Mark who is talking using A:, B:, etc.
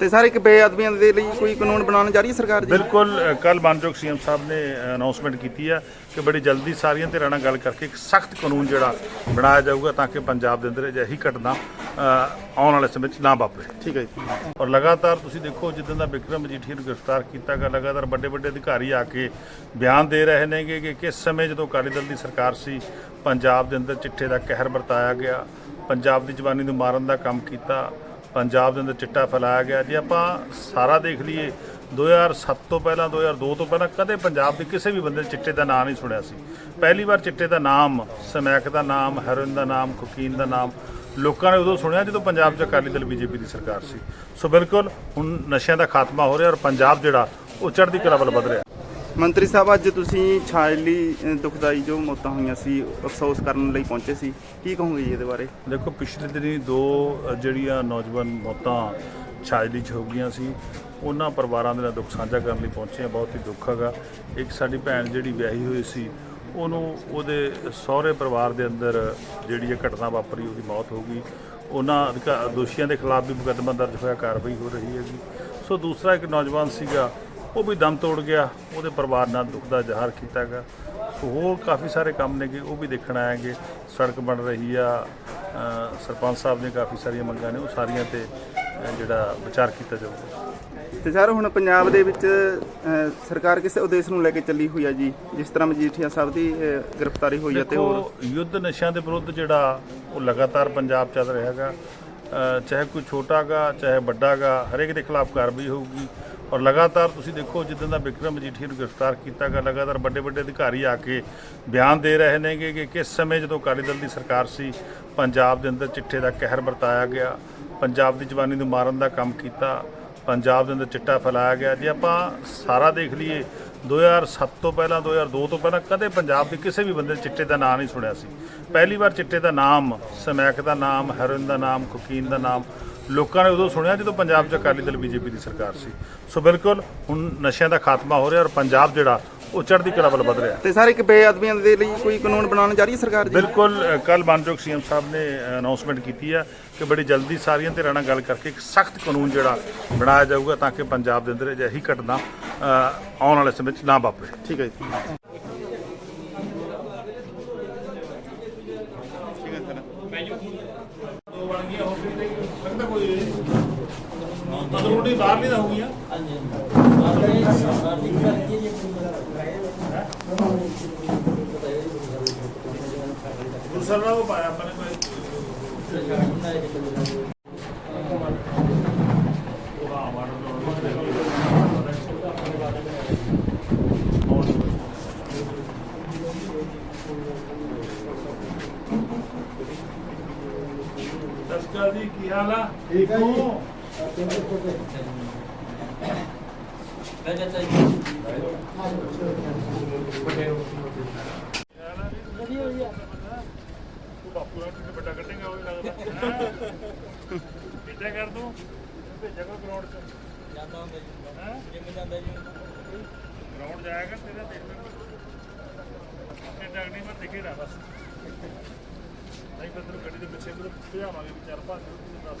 A: ਤੇ ਸਰ ਇੱਕ ਬੇਅਦਬੀਆਂ ਦੇ ਲਈ ਕੋਈ ਕਾਨੂੰਨ ਬਣਾਉਣ ਜਾ ਰਹੀ ਹੈ ਸਰਕਾਰ ਜੀ
B: ਬਿਲਕੁਲ ਕੱਲ ਮਾਨਯੋਗ ਸੀਐਮ ਸਾਹਿਬ ਨੇ ਅਨਾਉਂਸਮੈਂਟ ਕੀਤੀ ਹੈ ਕਿ ਬੜੀ ਜਲਦੀ ਸਾਰੀਆਂ ਧਿਰਾਂ ਨਾਲ ਗੱਲ ਕਰਕੇ ਇੱਕ ਸਖਤ ਕਾਨੂੰਨ ਜਿਹੜਾ ਬਣਾਇਆ ਜਾਊਗਾ ਤਾਂ ਕਿ ਪੰਜਾਬ ਦੇ ਅੰਦਰ ਅਜਿਹੀ ਘਟਨਾ ਆਉਣ ਵਾਲੇ ਸਮੇਂ 'ਚ ਨਾ ਵਾਪਰੇ।
A: ਠੀਕ ਹੈ ਜੀ।
B: ਔਰ ਲਗਾਤਾਰ ਤੁਸੀਂ ਦੇਖੋ ਜਿੱਦਾਂ ਦਾ ਵਿਕਰਮ ਮਜੀਠੀਆ ਨੂੰ ਗ੍ਰਿਫਤਾਰ ਕੀਤਾ ਗਿਆ ਲਗਾਤਾਰ ਵੱਡੇ ਵੱਡੇ ਅਧਿਕਾਰੀ ਆ ਕੇ ਬਿਆਨ ਦੇ ਰਹੇ ਨੇਗੇ ਕਿ ਕਿਸ ਸਮੇਂ ਜਦੋਂ ਅਕਾਲੀ ਦਲ ਦੀ ਸਰਕਾਰ ਸੀ ਪੰਜਾਬ ਦੇ ਅੰਦਰ ਚਿੱਟੇ ਦਾ ਕਹਿਰ ਵਰਤਾਇਆ ਗਿਆ ਪੰਜਾਬ ਦੀ ਜਵਾਨੀ ਨੂੰ ਮਾਰਨ ਦਾ ਕੰਮ ਕੀਤਾ ਪੰਜਾਬ ਦੇ ਅੰਦਰ ਚਿੱਟਾ ਫੈਲਾਇਆ ਗਿਆ। ਜੇ ਆਪਾਂ ਸਾਰਾ ਦੇਖ ਲਈਏ 2007 ਤੋਂ ਪਹਿਲਾਂ 2002 ਤੋਂ ਪਹਿਲਾਂ ਕਦੇ ਪੰਜਾਬ ਦੇ ਕਿਸੇ ਵੀ ਬੰਦੇ ਨੇ ਚਿੱਟੇ ਦਾ ਨਾਮ ਨਹੀਂ ਸੁਣਿਆ ਸੀ। ਪਹਿਲੀ ਵਾਰ ਚਿੱਟੇ ਦਾ ਨਾਮ ਸਮੈਕ ਦਾ ਨਾਮ, ਹੈਰੋਇਨ ਦਾ ਨਾਮ, ਕੋਕੀਨ ਦਾ ਨਾਮ ਲੋਕਾਂ ਨੇ ਉਦੋਂ ਸੁਣਿਆ ਜਦੋਂ ਪੰਜਾਬ 'ਚ ਅਕਾਲੀ ਦਲ ਬੀਜੇਪੀ ਦੀ ਸਰਕਾਰ ਸੀ। ਸੋ ਬਿਲਕੁਲ ਹੁਣ ਨਸ਼ਿਆਂ ਦਾ ਖਾਤਮਾ ਹੋ ਰਿਹਾ ਔਰ ਪੰਜਾਬ ਜਿਹੜਾ ਉਹ ਚੜ੍ਹਦੀ ਕਲਾ ਵੱਲ ਵਧ ਰਿਹਾ।
A: ਮੰਤਰੀ ਸਾਹਿਬ ਅੱਜ ਤੁਸੀਂ ਛਾਇਲੀ ਅ, ਦੁਖਦਾਈ ਜੋ ਮੌਤਾਂ ਹੋਈਆਂ ਸੀ ਅਫਸੋਸ ਕਰਨ ਲਈ ਪਹੁੰਚੇ ਸੀ ਕੀ ਕਹੋਗੇ ਜੀ ਇਹਦੇ ਬਾਰੇ?
B: ਦੇਖੋ ਪਿਛਲੇ ਦਿਨੀ ਦੋ ਜਿਹੜੀਆਂ ਨੌਜਵਾਨ ਮੌਤਾਂ ਛਾਇਲੀ 'ਚ ਹੋ ਗਈਆਂ ਸੀ ਉਹਨਾਂ ਪਰਿਵਾਰਾਂ ਦੇ ਨਾਲ ਦੁੱਖ ਸਾਂਝਾ ਕਰਨ ਲਈ ਪਹੁੰਚੇ ਹਾਂ ਬਹੁਤ ਹੀ ਦੁੱਖ ਹੈਗਾ। ਇੱਕ ਸਾਡੀ ਭੈਣ ਜਿਹੜੀ ਵਿਆਹੀ ਹੋਈ ਸੀ ਉਹਨੂੰ ਉਹਦੇ ਸਹੁਰੇ ਪਰਿਵਾਰ ਦੇ ਅੰਦਰ ਜਿਹੜੀ ਇਹ ਘਟਨਾ ਵਾਪਰੀ ਉਹਦੀ ਮੌਤ ਹੋ ਗਈ। ਉਹਨਾਂ ਅਧਿਕਾਰ ਦੋਸ਼ੀਆਂ ਦੇ ਖਿਲਾਫ ਵੀ ਮੁਕੱਦਮਾ ਦਰਜ ਹੋਇਆ ਕਾਰਵਾਈ ਹੋ ਰਹੀ ਹੈਗੀ। ਸੋ ਦੂਸਰਾ ਇੱਕ ਨੌਜਵਾਨ ਸੀਗਾ ਉਹ ਵੀ ਦਮ ਤੋੜ ਗਿਆ ਉਹਦੇ ਪਰਿਵਾਰ ਨਾਲ ਦੁੱਖ ਦਾ ਇਜ਼ਹਾਰ ਕੀਤਾ ਗਿਆ। ਸੋ ਹੋਰ ਕਾਫੀ ਸਾਰੇ ਕੰਮ ਨੇਗੇ ਉਹ ਵੀ ਦੇਖਣ ਆਏਗੇ ਸੜਕ ਬਣ ਰਹੀ ਆ ਸਰਪੰਚ ਸਾਹਿਬ ਨੇ ਕਾਫੀ ਸਾਰੀਆਂ ਮੰਗਾਂ ਨੇ ਉਹ ਸਾਰੀਆਂ ਤੇ ਜਿਹੜਾ ਵਿਚਾਰ ਕੀਤਾ ਜਾਊਗਾ।
A: ਤੇ ਸਰ ਹੁਣ ਪੰਜਾਬ ਦੇ ਵਿੱਚ ਸਰਕਾਰ ਕਿਸੇ ਉਦੇਸ਼ ਨੂੰ ਲੈ ਕੇ ਚੱਲੀ ਹੋਈ ਹੈ ਜੀ? ਜਿਸ ਤਰ੍ਹਾਂ ਮਜੀਠੀਆ ਸਾਹਿਬ ਦੀ ਗ੍ਰਿਫਤਾਰੀ ਹੋਈ ਹੈ ਤੇ ਹੋਰ?
B: ਦੇਖੋ ਯੁੱਧ ਨਸ਼ਿਆਂ ਦੇ ਵਿਰੁੱਧ ਜਿਹੜਾ ਉਹ ਲਗਾਤਾਰ ਪੰਜਾਬ ਚੱਲ ਰਿਹਾ ਹੈਗਾ। ਚਾਹੇ ਕੋਈ ਛੋਟਾ ਗਾ ਚਾਹੇ ਵੱਡਾ ਗਾ ਹਰੇਕ ਦੇ ਖਿਲਾਫ ਕਾਰਵਾਈ ਹੋਊਗੀ। ਔਰ ਲਗਾਤਾਰ ਤੁਸੀਂ ਦੇਖੋ ਜਿੱਦਾਂ ਦਾ ਵਿਕਰਮ ਮਜੀਠੀਆ ਨੂੰ ਗ੍ਰਿਫਤਾਰ ਕੀਤਾ ਗਿਆ ਲਗਾਤਾਰ ਵੱਡੇ ਵੱਡੇ ਅਧਿਕਾਰੀ ਆ ਕੇ ਬਿਆਨ ਦੇ ਰਹੇ ਨੇਗੇ ਕਿ ਕਿਸ ਸਮੇਂ ਜਦੋਂ ਅਕਾਲੀ ਦਲ ਦੀ ਸਰਕਾਰ ਸੀ, ਪੰਜਾਬ ਦੇ ਅੰਦਰ ਚਿੱਟੇ ਦਾ ਕਹਿਰ ਵਰਤਾਇਆ ਗਿਆ, ਪੰਜਾਬ ਦੀ ਜਵਾਨੀ ਨੂੰ ਮਾਰਨ ਦਾ ਕੰਮ ਕੀਤਾ, ਪੰਜਾਬ ਦੇ ਅੰਦਰ ਚਿੱਟਾ ਫੈਲਾਇਆ ਗਿਆ। ਜੇ ਆਪਾਂ ਸਾਰਾ ਦੇਖ ਲਈਏ 2007 ਤੋਂ ਪਹਿਲਾਂ 2002 ਤੋਂ ਪਹਿਲਾਂ ਕਦੇ ਪੰਜਾਬ ਦੇ ਕਿਸੇ ਵੀ ਬੰਦੇ ਨੇ ਚਿੱਟੇ ਦਾ ਨਾਮ ਨਹੀਂ ਸੁਣਿਆ ਸੀ। ਪਹਿਲੀ ਵਾਰ ਚਿੱਟੇ ਦਾ ਨਾਮ, ਸਮੈਕ ਦਾ ਨਾਮ, ਹੈਰੋਇਨ ਦਾ ਨਾਮ, ਕੋਕੀਨ ਦਾ ਨਾਮ ਲੋਕਾਂ ਨੇ ਉਦੋਂ ਸੁਣਿਆ ਜਦੋਂ ਪੰਜਾਬ 'ਚ ਅਕਾਲੀ ਦਲ, ਬੀਜੇਪੀ ਦੀ ਸਰਕਾਰ ਸੀ। ਸੋ ਬਿਲਕੁਲ ਹੁਣ ਨਸ਼ਿਆਂ ਦਾ ਖਾਤਮਾ ਹੋ ਰਿਹਾ ਔਰ ਪੰਜਾਬ ਜਿਹੜਾ ਉਹ ਚੜ੍ਹਦੀ ਕਲਾ ਵੱਲ ਵਧ ਰਿਹਾ।
A: ਤੇ ਸਰ ਇੱਕ ਬੇਅਦਬੀਆਂ ਦੇ ਲਈ ਕੋਈ ਕਾਨੂੰਨ ਬਣਾਉਣ ਜਾ ਰਹੀ ਹੈ ਸਰਕਾਰ ਜੀ?
B: ਬਿਲਕੁਲ ਕੱਲ ਮਾਨਯੋਗ ਸੀਐਮ ਸਾਹਿਬ ਨੇ ਅਨਾਉਂਸਮੈਂਟ ਕੀਤੀ ਹੈ ਕਿ ਬੜੀ ਜਲਦੀ ਸਾਰੀਆਂ ਧਿਰਾਂ ਨਾਲ ਗੱਲ ਕਰਕੇ ਇੱਕ ਸਖਤ ਕਾਨੂੰਨ ਜਿਹੜਾ ਬਣਾਇਆ ਜਾਊਗਾ ਤਾਂ ਕਿ ਪੰਜਾਬ ਦੇ ਅੰਦਰ ਅਜਿਹੀ ਘਟਨਾ ਆਉਣ ਵਾਲੇ ਸਮੇਂ 'ਚ ਨਾ ਵਾਪਰੇ।
A: ਠੀਕ ਹੈ ਜੀ। ਠੀਕ ਹੈ ਸਰ
B: ਦੋ ਬਣ ਗਈਆਂ ਹੋ ਗਈ ਲੱਗਦਾ ਕੋਈ ਰੋਟੀ ਬਾਹਰ ਨਹੀਂ ਹੋ ਗਈਆਂ। ਦੂਸਰਾ ਉਹ ਪਾਇਆ ਆਪਾਂ ਨੇ ਕੋਈ। ਸਸਕਾ ਜੀ ਕੀ ਹਾਲ ਆ? ਠੀਕ ਹੋ ਤੂੰ ਬਾਪੂ ਨਾਲ ਕਿੰਨੇ ਵੱਡਾ ਕੱਢੇਗਾ ਉਹ ਵੀ ਲੱਗਦਾ ਕਿੱਦਾਂ ਕਰ ਦੂੰ ਭੇਜਿਆ ਕੋ ਗਰਾਊਂਡ ਚ ਜਾਂਦਾ ਹੁੰਦਾ ਜੀ ਹੈ ਜਿੰਮ ਜਾਂਦਾ ਜੀ ਗਰਾਊਂਡ ਜਾਏਗਾ ਤੇਰਾ ਦੇਖ ਲੈ ਆਪਣੇ ਡਗਣੀ ਮੈਂ ਦਿਖੇ ਨਾ ਬਸ ਨਹੀਂ ਫਿਰ ਤੈਨੂੰ ਗੱਡੀ ਦੇ ਪਿੱਛੇ ਫਿਰ ਭਜਾਵਾਂਗੇ ਵੀ ਚਾਰ ਪੰਜ ਨੂੰ ਦੱਸ